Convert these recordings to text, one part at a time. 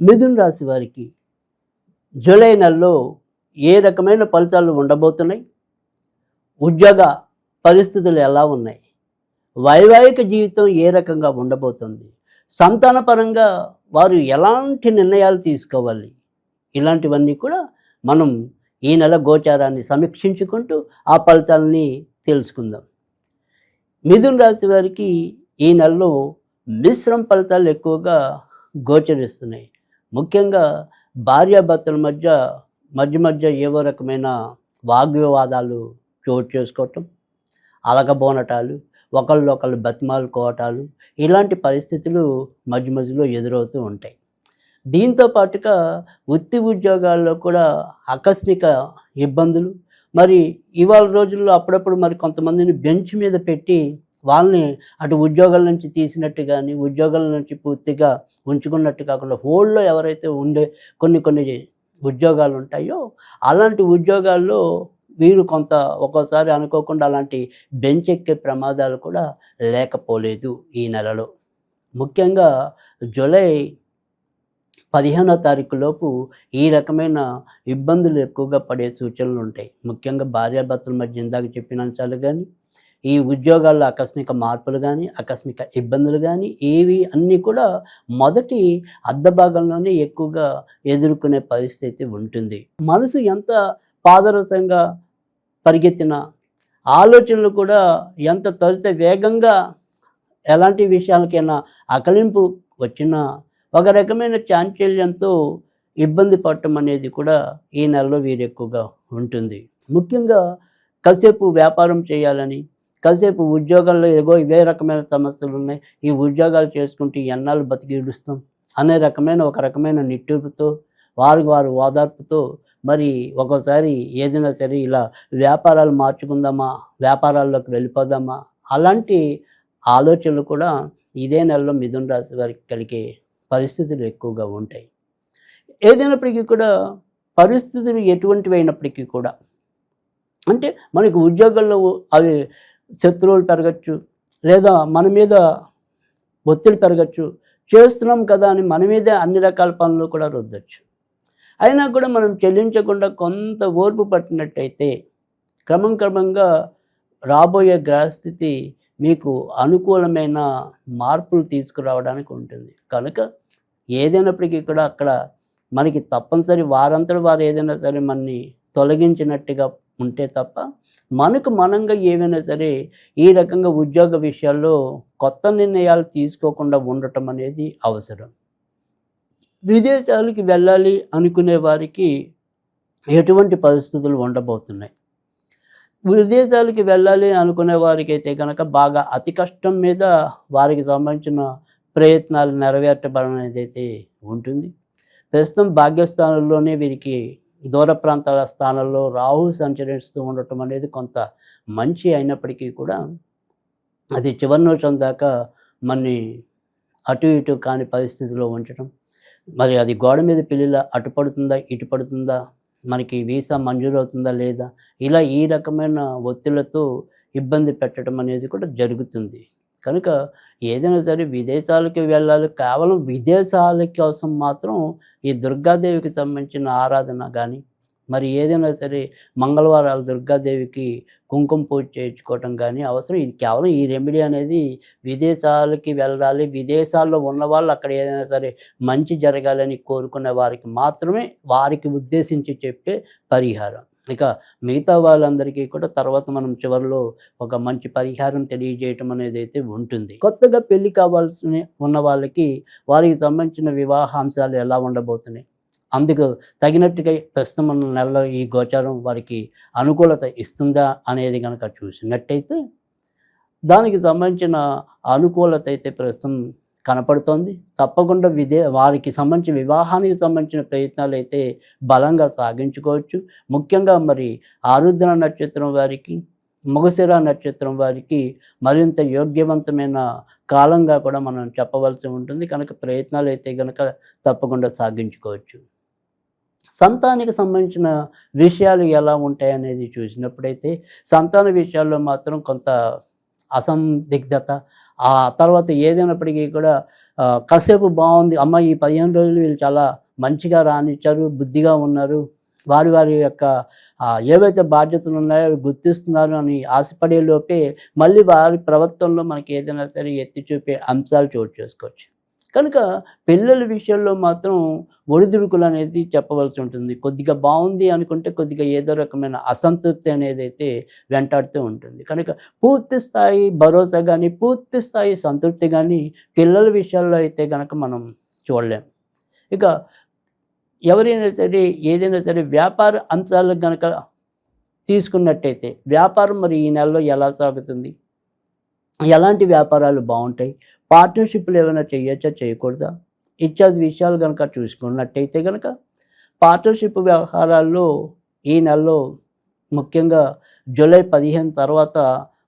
మిథున్ రాశి వారికి జూలై నెలలో ఏ రకమైన ఫలితాలు ఉండబోతున్నాయి? ఉద్యోగ పరిస్థితులు ఎలా ఉన్నాయి? వైవాహిక జీవితం ఏ రకంగా ఉండబోతుంది? సంతానపరంగా వారు ఎలాంటి నిర్ణయాలు తీసుకోవాలి? ఇలాంటివన్నీ కూడా మనం ఈ నెల గోచారాన్ని సమీక్షించుకుంటూ ఆ ఫలితాలని తెలుసుకుందాం. మిథున్ రాశి వారికి ఈ నెలలో మిశ్రమ ఫలితాలు ఎక్కువగా గోచరిస్తున్నాయి. ముఖ్యంగా భార్యాభర్తల మధ్య మధ్య మధ్య ఏవో రకమైన వాగ్వివాదాలు చోటు చేసుకోవటం అలగబోనటాలు ఒకళ్ళు ఒకళ్ళు బతిమాలుకోవటాలు ఇలాంటి పరిస్థితులు మధ్య మధ్యలో ఎదురవుతూ ఉంటాయి. దీంతో పాటుగా వృత్తి ఉద్యోగాల్లో కూడా ఆకస్మిక ఇబ్బందులు మరి ఇవాళ రోజుల్లో అప్పుడప్పుడు మరి కొంతమందిని బెంచ్ మీద పెట్టి వాళ్ళని అటు ఉద్యోగాల నుంచి తీసినట్టు కానీ ఉద్యోగాల నుంచి పూర్తిగా ఉంచుకున్నట్టు కాకుండా హోల్డ్లో ఎవరైతే ఉండే కొన్ని కొన్ని ఉద్యోగాలు ఉంటాయో అలాంటి ఉద్యోగాల్లో వీరు కొంత ఒక్కోసారి అనుకోకుండా అలాంటి బెంచ్ ఎక్కే ప్రమాదాలు కూడా లేకపోలేదు ఈ నెలలో. ముఖ్యంగా జూలై పదిహేనో తారీఖు లోపు ఈ రకమైన ఇబ్బందులు ఎక్కువగా పడే సూచనలు ఉంటాయి. ముఖ్యంగా భార్యాభర్తల మధ్య ఇందాక చెప్పిన అంశాలు కానీ ఈ ఉద్యోగాల్లో ఆకస్మిక మార్పులు కానీ ఆకస్మిక ఇబ్బందులు కానీ ఏవి అన్నీ కూడా మొదటి అర్ధ భాగంలోనే ఎక్కువగా ఎదుర్కొనే పరిస్థితి ఉంటుంది. మనసు ఎంత పాదరతంగా పరిగెత్తిన ఆలోచనలు కూడా ఎంత తొలిత వేగంగా ఎలాంటి విషయాలకైనా అకలింపు వచ్చినా ఒక రకమైన చాంచల్యంతో ఇబ్బంది పడటం అనేది కూడా ఈ నెలలో వీరు ఎక్కువగా ఉంటుంది. ముఖ్యంగా కాసేపు వ్యాపారం చేయాలని కాసేపు ఉద్యోగాల్లో ఏవో ఇవే రకమైన సమస్యలు ఉన్నాయి. ఈ ఉద్యోగాలు చేసుకుంటూ ఎన్నాళ్ళు బతికిడుస్తాం అనే రకమైన ఒక రకమైన నిట్టూర్పుతో వారికి వారు ఓదార్పుతో మరి ఒక్కోసారి ఏదైనా సరే ఇలా వ్యాపారాలు మార్చుకుందామా? వ్యాపారాల్లోకి వెళ్ళిపోదామా? అలాంటి ఆలోచనలు కూడా ఇదే నెలలో మిథున రాశి వారికి కలిగే పరిస్థితులు ఎక్కువగా ఉంటాయి. ఏదైనప్పటికీ కూడా పరిస్థితులు ఎటువంటివి అయినప్పటికీ కూడా అంటే మనకు ఉద్యోగాల్లో అవి శత్రువులు పెరగచ్చు లేదా మన మీద ఒత్తిడి పెరగచ్చు చేస్తున్నాం కదా అని మన మీదే అన్ని రకాల పనులు కూడా రుద్దచ్చు. అయినా కూడా మనం చెల్లించకుండా కొంత ఓర్పు పట్టినట్టయితే క్రమం క్రమంగా రాబోయే గ్రహస్థితి మీకు అనుకూలమైన మార్పులు తీసుకురావడానికి ఉంటుంది. కనుక ఏదైనప్పటికీ కూడా అక్కడ మనకి తప్పనిసరి వారంతటి వారు ఏదైనా సరే మనని తొలగించినట్టుగా ఉంటే తప్ప మనకు మనంగా ఏమైనా సరే ఈ రకంగా ఉద్యోగ విషయాల్లో కొత్త నిర్ణయాలు తీసుకోకుండా ఉండటం అనేది అవసరం. విదేశాలకి వెళ్ళాలి అనుకునే వారికి ఎటువంటి పరిస్థితులు ఉండబోతున్నాయి? విదేశాలకి వెళ్ళాలి అనుకునే వారికి అయితే కనుక బాగా అతి కష్టం మీద వారికి సంబంధించిన ప్రయత్నాలు నెరవేర్చబడడం అనేది అయితే ఉంటుంది. ప్రస్తుతం భాగ్యస్థానంలోనే వీరికి దూర ప్రాంతాల స్థానాల్లో రాహు సంచరిస్తూ ఉండటం అనేది కొంత మంచి అయినప్పటికీ కూడా అది చివరి నిమిషం దాకా మన్ని అటు ఇటు కాని పరిస్థితిలో ఉంచడం మరి అది గోడ మీద పిల్లిలా అటు పడుతుందా ఇటు పడుతుందా మనకి వీసా మంజూరు అవుతుందా లేదా ఇలా ఈ రకమైన ఒత్తిళ్ళతో ఇబ్బంది పెట్టడం అనేది కూడా జరుగుతుంది. కనుక ఏదైనా సరే విదేశాలకి వెళ్ళాలి కేవలం విదేశాల కోసం మాత్రం ఈ దుర్గాదేవికి సంబంధించిన ఆరాధన కానీ మరి ఏదైనా సరే మంగళవారాలు దుర్గాదేవికి కుంకుమ పూజ చేయించుకోవటం కానీ అవసరం. ఇది కేవలం ఈ రెమెడీ అనేది విదేశాలకి వెళ్ళాలి విదేశాల్లో ఉన్న వాళ్ళు అక్కడ ఏదైనా సరే మంచి జరగాలని కోరుకునే వారికి మాత్రమే వారికి ఉద్దేశించి చెప్పే పరిహారం. ఇక మిగతా వాళ్ళందరికీ కూడా తర్వాత మనం చివరిలో ఒక మంచి పరిహారం తెలియజేయటం అనేది అయితే ఉంటుంది. కొత్తగా పెళ్ళి కావాల్సి ఉన్న వాళ్ళకి వారికి సంబంధించిన వివాహాంశాలు ఎలా ఉండబోతున్నాయి? అందుకు తగినట్టుగా ప్రస్తుతం ఉన్న నెలలో ఈ గోచారం వారికి అనుకూలత ఇస్తుందా అనేది కనుక చూసినట్టయితే దానికి సంబంధించిన అనుకూలత అయితే ప్రస్తుతం కనపడుతోంది. తప్పకుండా విదే వారికి సంబంధించిన వివాహానికి సంబంధించిన ప్రయత్నాలు అయితే బలంగా సాగించుకోవచ్చు. ముఖ్యంగా మరి ఆరుద్ర నక్షత్రం వారికి మొగశిర నక్షత్రం వారికి మరింత యోగ్యవంతమైన కాలంగా కూడా మనం చెప్పవలసి ఉంటుంది. కనుక ప్రయత్నాలు అయితే కనుక తప్పకుండా సాగించుకోవచ్చు. సంతానికి సంబంధించిన విషయాలు ఎలా ఉంటాయి అనేది చూసినప్పుడైతే సంతాన విషయాల్లో మాత్రం కొంత అసందిగ్ధత ఆ తర్వాత ఏదైనప్పటికీ కూడా కాసేపు బాగుంది. అమ్మ ఈ పదిహేను రోజులు వీళ్ళు చాలా మంచిగా రానిచ్చారు బుద్ధిగా ఉన్నారు. వారి వారి యొక్క ఏవైతే బాధ్యతలు ఉన్నాయో అవి గుర్తిస్తున్నారు అని ఆశపడే లోపే మళ్ళీ వారి ప్రవర్తనలో మనకి ఏదైనా సరే ఎత్తి చూపే అంశాలు చోటు చేసుకోవచ్చు. కనుక పిల్లల విషయంలో మాత్రం ఒడిదుడుకులు అనేది చెప్పవలసి ఉంటుంది. కొద్దిగా బాగుంది అనుకుంటే కొద్దిగా ఏదో రకమైన అసంతృప్తి అనేది అయితే వెంటాడుతూ ఉంటుంది. కనుక పూర్తి స్థాయి భరోసా కానీ పూర్తి స్థాయి సంతృప్తి కానీ పిల్లల విషయాల్లో అయితే కనుక మనం చూడలేం. ఇక ఎవరైనా సరే ఏదైనా సరే వ్యాపార అంశాలకు కనుక తీసుకున్నట్టయితే వ్యాపారం మరి ఈ నెలలో ఎలా సాగుతుంది? ఎలాంటి వ్యాపారాలు బాగుంటాయి? పార్ట్నర్షిప్లు ఏమైనా చేయొచ్చా చేయకూడదా ఇత్యాది విషయాలు కనుక చూసుకున్నట్టయితే కనుక పార్ట్నర్షిప్ వ్యవహారాల్లో ఈ నెలలో ముఖ్యంగా జూలై పదిహేను తర్వాత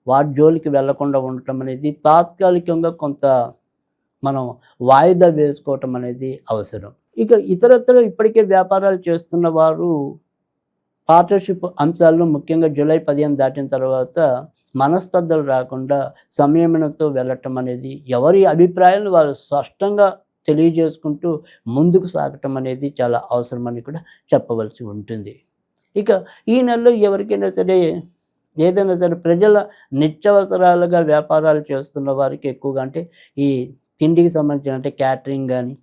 వాటి జోలికి వెళ్ళకుండా ఉండటం అనేది తాత్కాలికంగా కొంత మనం వాయిదా వేసుకోవటం అనేది అవసరం. ఇక ఇతరత్ర ఇప్పటికే వ్యాపారాలు చేస్తున్న వారు పార్ట్నర్షిప్ అంశాల్లో ముఖ్యంగా జూలై పదిహేను దాటిన తర్వాత మనస్పర్ధలు రాకుండా సంయమనంతో వెళ్ళటం అనేది ఎవరి అభిప్రాయాలు వారు స్పష్టంగా తెలియజేసుకుంటూ ముందుకు సాగటం అనేది చాలా అవసరమని కూడా చెప్పవలసి ఉంటుంది. ఇక ఈ నెలలో ఎవరికైనా సరే ఏదైనా సరే ప్రజల నిత్యవసరాలుగా వ్యాపారాలు చేస్తున్న వారికి ఎక్కువగా అంటే ఈ తిండికి సంబంధించిన అంటే క్యాటరింగ్ కానీ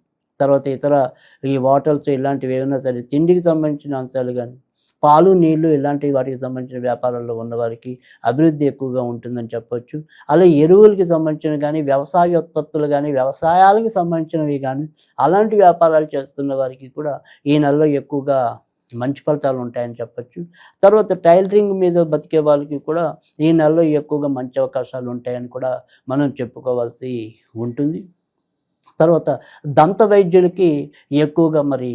తర్వాత ఇతర ఈ హోటల్స్ ఇలాంటివి ఏమైనా సరే తిండికి సంబంధించిన అంశాలు కానీ పాలు నీళ్ళు ఇలాంటి వాటికి సంబంధించిన వ్యాపారాల్లో ఉన్నవారికి అభివృద్ధి ఎక్కువగా ఉంటుందని చెప్పొచ్చు. అలాగే ఎరువులకి సంబంధించిన కానీ వ్యవసాయ ఉత్పత్తులు కానీ వ్యవసాయాలకు సంబంధించినవి కానీ అలాంటి వ్యాపారాలు చేస్తున్న వారికి కూడా ఈ నెలలో ఎక్కువగా మంచి ఫలితాలు ఉంటాయని చెప్పొచ్చు. తర్వాత టైలరింగ్ మీద బతికే వాళ్ళకి కూడా ఈ నెలలో ఎక్కువగా మంచి అవకాశాలు ఉంటాయని కూడా మనం చెప్పుకోవాల్సి ఉంటుంది. తర్వాత దంత వైద్యులకి ఎక్కువగా మరి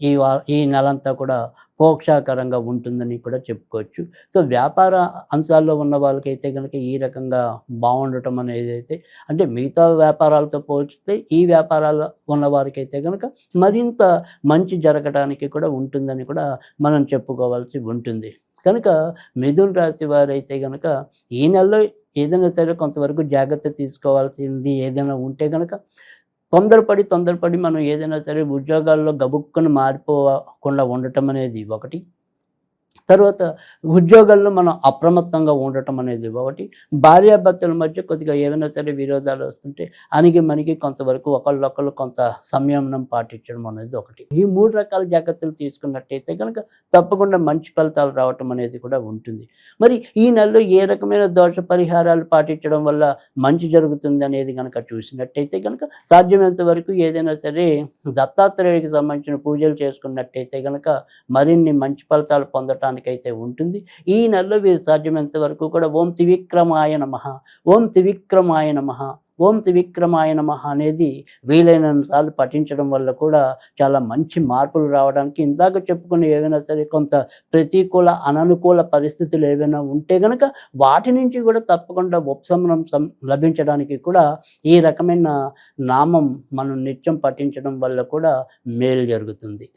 ఈ వా ఈ నెలంతా కూడా మోక్షాకరంగా ఉంటుందని కూడా చెప్పుకోవచ్చు. సో వ్యాపార అంశాల్లో ఉన్న వాళ్ళకైతే కనుక ఈ రకంగా బాగుండటం అనేది అయితే అంటే మిగతా వ్యాపారాలతో పోల్చితే ఈ వ్యాపారాలు ఉన్న వారికైతే కనుక మరింత మంచి జరగడానికి కూడా ఉంటుందని కూడా మనం చెప్పుకోవాల్సి ఉంటుంది. కనుక మిథున్ రాశి వారైతే కనుక ఈ నెలలో ఏదైనా సరే కొంతవరకు జాగ్రత్త తీసుకోవాల్సింది ఏదైనా ఉంటే కనుక తొందరపడి తొందరపడి మనం ఏదైనా సరే ఉద్యోగాల్లో గబుక్కును మారిపోకుండా ఉండటం అనేది ఒకటి. తర్వాత ఉద్యోగాల్లో మనం అప్రమత్తంగా ఉండటం అనేది ఒకటి. భార్యాభర్తల మధ్య కొద్దిగా ఏమైనా సరే విరోధాలు వస్తుంటే అనిగి మనకి కొంతవరకు ఒకళ్ళొకళ్ళు కొంత సంయమనం పాటించడం అనేది ఒకటి. ఈ మూడు రకాల జాగ్రత్తలు తీసుకున్నట్టయితే కనుక తప్పకుండా మంచి ఫలితాలు రావటం అనేది కూడా ఉంటుంది. మరి ఈ నెలలో ఏ రకమైన దోష పరిహారాలు పాటించడం వల్ల మంచి జరుగుతుంది అనేది కనుక చూసినట్టయితే కనుక సాధ్యమైనంత వరకు ఏదైనా సరే దత్తాత్రేయుడికి సంబంధించిన పూజలు చేసుకున్నట్టయితే కనుక మరిన్ని మంచి ఫలితాలు పొందటం అయితే ఉంటుంది. ఈ నెలలో వీరు సాధ్యమైనంత వరకు కూడా ఓం త్రివిక్రమాయ నమ ఓం త్రివిక్రమాయ నమ ఓం త్రివిక్రమాయ నమ అనేది వీలైనంతసార్లు పఠించడం వల్ల కూడా చాలా మంచి మార్పులు రావడానికి ఇందాక చెప్పుకునే ఏవైనా సరే కొంత ప్రతికూల అననుకూల పరిస్థితులు ఏవైనా ఉంటే గనక వాటి నుంచి కూడా తప్పకుండా ఉపశమనం సం- లభించడానికి కూడా ఈ రకమైన నామం మనం నిత్యం పఠించడం వల్ల కూడా మేలు జరుగుతుంది.